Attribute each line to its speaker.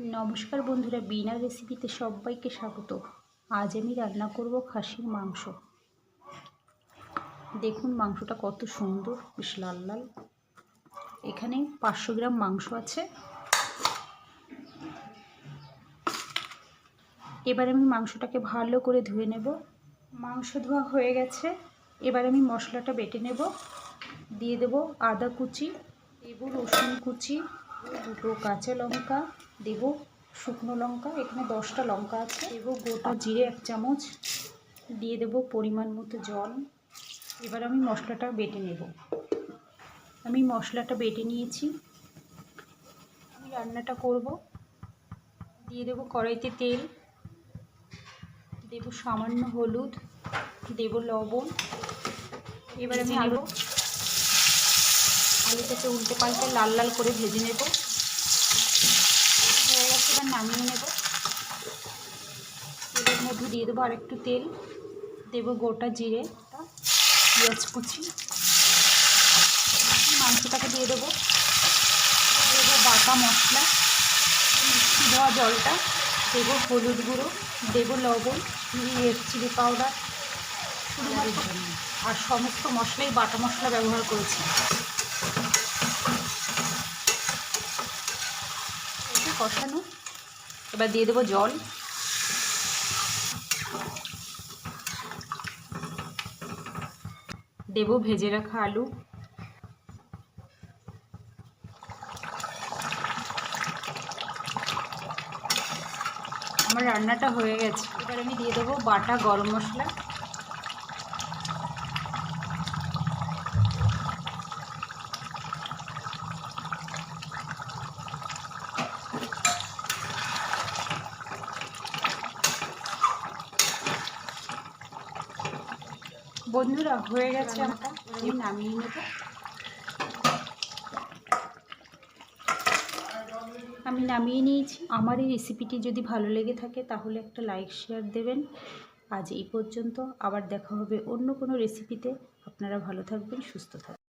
Speaker 1: নমস্কার বন্ধুরা, বিনা রেসিপিতে সবাইকে স্বাগত। আজ আমি রান্না করব খাসির মাংস। দেখুন মাংসটা কত সুন্দর, বেশ লাল লাল। এখানে পাঁচশো গ্রাম মাংস আছে। এবার আমি মাংসটাকে ভালো করে ধুয়ে নেব। মাংস ধোয়া হয়ে গেছে। এবার আমি মশলাটা বেটে নেব। দিয়ে দেব আদা কুচি দেবো রসুন কুচি, দুটো কাঁচা লঙ্কা দেব শুকনো লঙ্কা এখানে দশটা লঙ্কা আছে। দেব গোটা জিরে এক চামচ। দিয়ে দেব পরিমাণ মতো জল। এবার আমি মশলাটা বেটে নেব। আমি মশলাটা বেটে নিয়েছি। আমি রান্নাটা করব। দিয়ে দেব কড়াইতে তেল। দেব সামান্য হলুদ। দেব লবণ। এবার আমি আলু আলুটাকে উল্টে পাল্টে লাল লাল করে ভেজে নেব। এবার নামিয়ে নেব। তেলের মধ্যে দিয়ে দেবো আর একটু তেল। দেব গোটা জিরে পেঁয়াজ কুচি। মাংসটাকে দিয়ে দেবো। দেবো বাটা মশলা, মিষ্টি দেওয়া জলটা, দেবো হলুদ গুঁড়ো, দেবো লবণ রেড চিলি পাউডার আর সমস্ত মশলাই, বাটা মশলা ব্যবহার করেছি। কষানো এবার দিয়ে দেবো জল। দেবো ভেজে রাখা আলু। আমার রান্নাটা হয়ে গেছে। এবার আমি দিয়ে দেবো বাটা গরম মশলা। বন্ধুরা, হয়ে গেছে নামিয়ে নেব। আমি নামিয়ে নিয়েছি। আমার এই রেসিপিটি যদি ভালো লেগে থাকে, তাহলে একটা লাইক শেয়ার দেবেন। আজ এই পর্যন্ত আবার দেখা হবে অন্য কোনো রেসিপিতে আপনারা ভালো থাকবেন, সুস্থ থাকবেন।